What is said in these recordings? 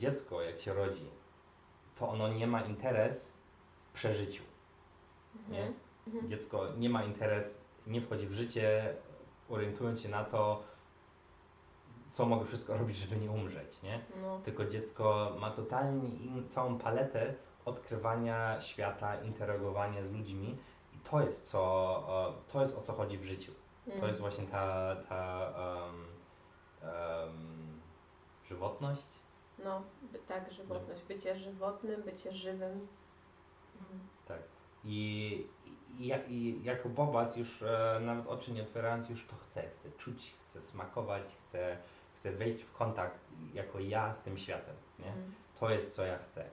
dziecko, jak się rodzi, to ono nie ma interes w przeżyciu. Nie? Mhm. Mhm. Dziecko nie ma interes, nie wchodzi w życie, orientując się na to, co mogę wszystko robić, żeby nie umrzeć, nie? No, Tylko dziecko ma totalnie in, całą paletę odkrywania świata, interagowania z ludźmi i to jest co, to jest o co chodzi w życiu. To mm. jest właśnie ta, ta em, em, żywotność. No, by, tak, żywotność. Bycie żywotnym, bycie żywym. Mhm. Tak. I, i, i jako Bobas już e, nawet oczy nie otwierając już to chcę. Chcę czuć, chcę smakować, chcę, chcę wejść w kontakt jako ja z tym światem. Nie? Mm. To jest co ja chcę.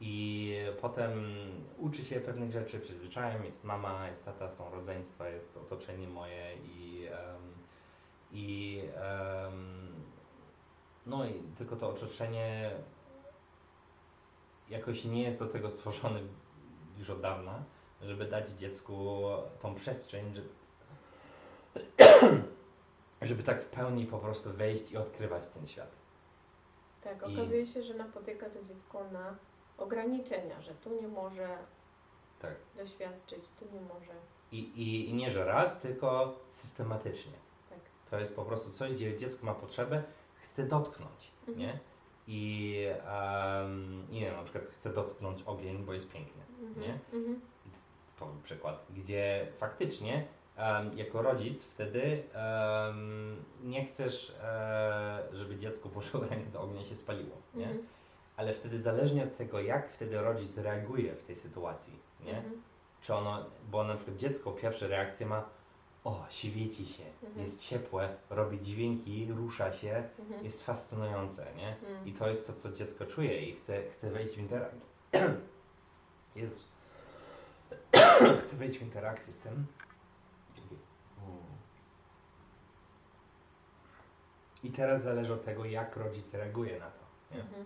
I potem uczy się pewnych rzeczy, przyzwyczajam, jest mama, jest tata, są rodzeństwa, jest otoczenie moje i, em, i em, no i tylko to otoczenie jakoś nie jest do tego stworzone już od dawna, żeby dać dziecku tą przestrzeń, żeby, żeby tak w pełni po prostu wejść i odkrywać ten świat. Tak, I- okazuje się, że napotyka to dziecko na ograniczenia, że tu nie może Tak. doświadczyć, tu nie może. I, i, I nie, że raz, tylko systematycznie. Tak. To jest po prostu coś, gdzie dziecko ma potrzebę, chce dotknąć, Mhm. nie? I um, nie wiem, na przykład chce dotknąć ogień, bo jest piękny. Mhm. Nie? Mhm. To przykład, gdzie faktycznie em, jako rodzic wtedy em, nie chcesz, e, żeby dziecko włożyło rękę do ognia i się spaliło, nie? Mhm. Ale wtedy zależnie od tego, jak wtedy rodzic reaguje w tej sytuacji, nie? Mhm. Czy ono, bo na przykład dziecko pierwsze reakcje ma o, świeci się, Mhm. jest ciepłe, robi dźwięki, rusza się, Mhm. jest fascynujące, nie? Mm. I to jest to, co dziecko czuje i chce, chce wejść w interakcję. Jezus. chce wejść w interakcję z tym. I teraz zależy od tego, jak rodzic reaguje na to. Nie? Mhm.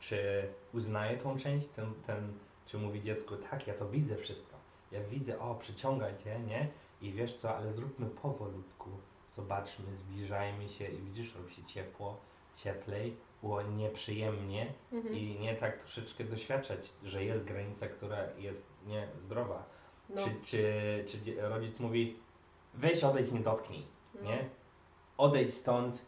Czy uznaje tą część, ten, ten, czy mówi dziecku, tak, ja to widzę wszystko. Ja widzę, o, przyciąga cię, nie? I wiesz co, ale zróbmy powolutku. Zobaczmy, zbliżajmy się i widzisz, robi się ciepło, cieplej, było nieprzyjemnie Mhm. i nie tak troszeczkę doświadczać, że jest granica, która jest niezdrowa. No, Czy, czy, czy rodzic mówi, weź odejdź, nie dotknij, no, nie? Odejdź stąd,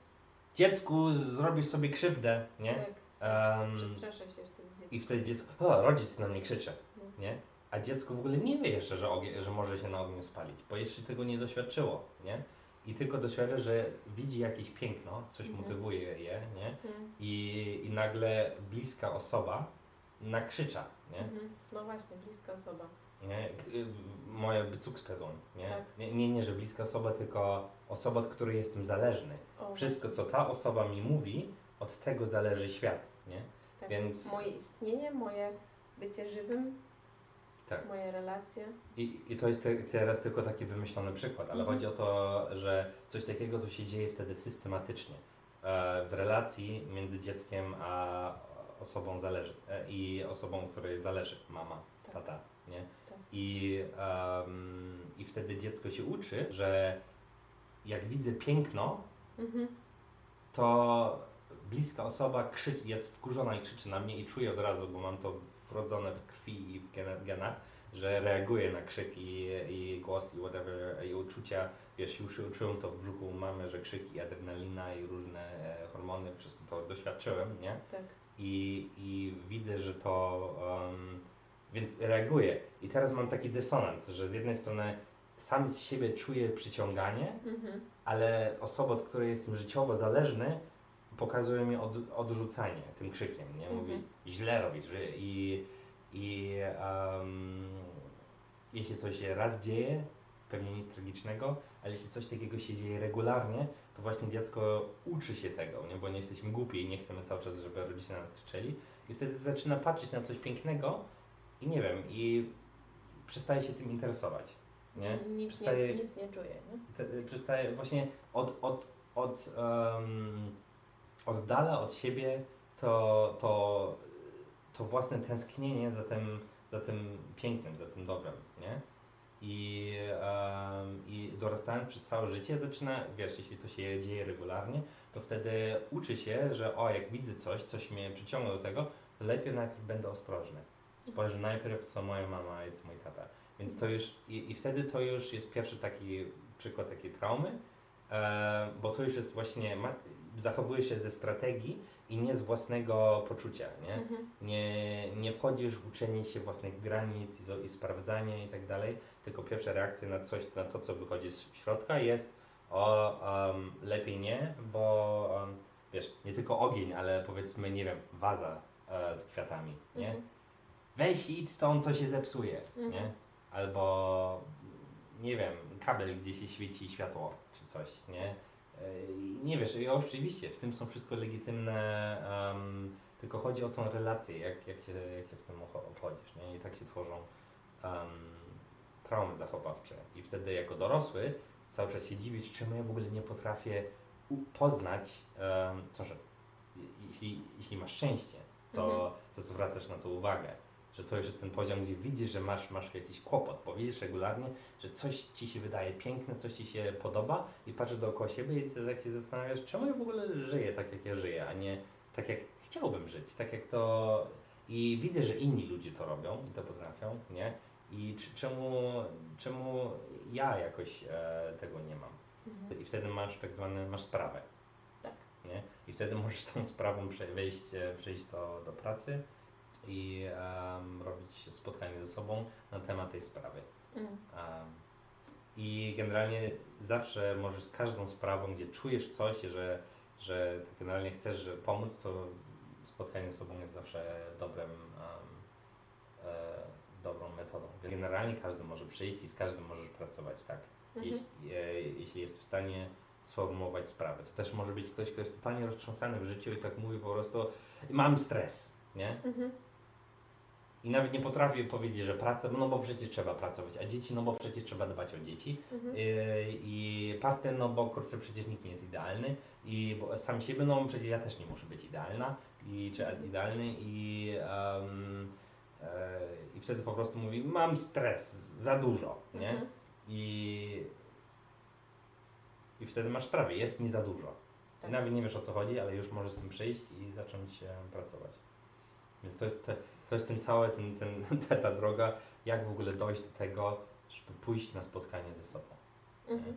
dziecku zrobisz sobie krzywdę, nie? Tak. Em, Przestrasza się wtedy dziecko. i wtedy dziecko, o, rodzic na mnie krzyczy, No. nie? A dziecko w ogóle nie wie jeszcze, że, że może się na ogniu spalić, bo jeszcze tego nie doświadczyło, nie? I tylko doświadcza, że widzi jakieś piękno, coś Mhm. motywuje je, nie? Mhm. I, I nagle bliska osoba nakrzycza, nie? Mhm. No właśnie, bliska osoba. nie? Moja Bezugsperson, nie? Tak. nie? Nie, nie, że bliska osoba, tylko osoba, od której jestem zależny. O, Wszystko, co ta osoba mi mówi, od tego zależy świat, nie? tak. więc- Moje istnienie, moje bycie żywym, Tak. moje relacje. I, I to jest te, teraz tylko taki wymyślony przykład, ale Mhm. chodzi o to, że coś takiego to się dzieje wtedy systematycznie e, w relacji między dzieckiem a osobą zależy e, i osobą, której zależy, mama, Tak. tata, nie? Tak. I, em, I wtedy dziecko się uczy, że jak widzę piękno, Mhm. to bliska osoba krzyczy, jest wkurzona i krzyczy na mnie i czuję od razu, bo mam to wrodzone w krwi i w gena- genach, że reaguję na krzyk i, i głos i whatever, i uczucia. Wiesz, już uczyłem to w brzuchu mamy, że krzyk i adrenalina i różne e, hormony, wszystko to doświadczyłem, nie? Tak. I, i widzę, że to. em, więc reaguję. I teraz mam taki dysonans, że z jednej strony sam z siebie czuję przyciąganie, Mhm. ale osoba, od której jestem życiowo zależny, pokazuje mi od, odrzucanie tym krzykiem, nie? Mówi, Mhm. źle robisz że i, i em, jeśli coś się raz dzieje, pewnie nic tragicznego, ale jeśli coś takiego się dzieje regularnie, to właśnie dziecko uczy się tego, nie? bo nie jesteśmy głupi i nie chcemy cały czas, żeby rodzice na nas krzyczeli i wtedy zaczyna patrzeć na coś pięknego i nie wiem, i przestaje się tym interesować, nie? Nic, Przestaje- nie, nic nie czuję, nie? te, przestaje właśnie od, od, od um, oddala od siebie to, to, to własne tęsknienie za tym, za tym pięknym, za tym dobrem, nie? I, em, I dorastając przez całe życie zaczyna, wiesz, jeśli to się dzieje regularnie, to wtedy uczy się, że o, jak widzę coś, coś mnie przyciąga do tego, lepiej najpierw będę ostrożny. Spojrzę najpierw, co moja mama i co mój tata. Więc to już, i, i wtedy to już jest pierwszy taki przykład takiej traumy, bo to już jest właśnie, ma, zachowuje się ze strategii i nie z własnego poczucia, nie? Mhm. Nie, nie wchodzisz w uczenie się własnych granic i, i sprawdzanie i tak dalej, tylko pierwsza reakcja na coś, na to, co wychodzi z środka jest o, um, lepiej nie, bo um, wiesz, nie tylko ogień, ale powiedzmy, nie wiem, waza e, z kwiatami, nie? Mhm. Weź idź stąd, to się zepsuje, Mhm. nie? Albo, nie wiem, kabel, gdzie się świeci światło, coś, nie? E, Nie wiesz, i oczywiście, w tym są wszystko legitymne, em, tylko chodzi o tą relację, jak, jak, się, jak się w tym obchodzisz, nie? I tak się tworzą em, traumy zachowawcze. I wtedy jako dorosły cały czas się dziwisz, czemu ja w ogóle nie potrafię poznać, um, to, że je- jeśli, jeśli masz szczęście, to, Mhm. to zwracasz na to uwagę. Że to już jest ten poziom, gdzie widzisz, że masz, masz jakiś kłopot, bo widzisz regularnie, że coś ci się wydaje piękne, coś ci się podoba i patrzysz dookoła siebie i ty tak się zastanawiasz, czemu ja w ogóle żyję tak, jak ja żyję, a nie tak, jak chciałbym żyć, tak jak to... I widzę, że inni ludzie to robią i to potrafią, nie? I czy, czemu, czemu ja jakoś e, tego nie mam? Mhm. I wtedy masz tak zwany, masz sprawę. Tak. Nie? I wtedy możesz tą sprawą prze- wejść, e, przyjść do, do pracy i em, robić spotkanie ze sobą na temat tej sprawy. Mhm. Em, I generalnie zawsze możesz z każdą sprawą, gdzie czujesz coś, że, że generalnie chcesz że pomóc, to spotkanie z sobą jest zawsze dobrym, em, e, dobrą metodą. Generalnie każdy może przyjść i z każdym możesz pracować, tak? Mhm. jeśli, e, jeśli jest w stanie sformułować sprawę. To też może być ktoś, kto jest totalnie roztrząsany w życiu i tak mówi po prostu mam stres, nie? Mhm. I nawet nie potrafi powiedzieć, że praca, no bo przecież trzeba pracować, a dzieci, no bo przecież trzeba dbać o dzieci. Mhm. I, i partner, no bo kurczę, przecież nikt nie jest idealny i sam siebie, no przecież ja też nie muszę być idealna i czy idealny i, e, i wtedy po prostu mówi, mam stres, za dużo, nie? Mhm. I, I wtedy masz prawie, jest mi za dużo. Tak. Nawet nie wiesz o co chodzi, ale już możesz z tym przyjść i zacząć e, pracować. Więc to jest, te, to jest ten cały, ten, ten, ta, ta droga, jak w ogóle dojść do tego, żeby pójść na spotkanie ze sobą. Mhm.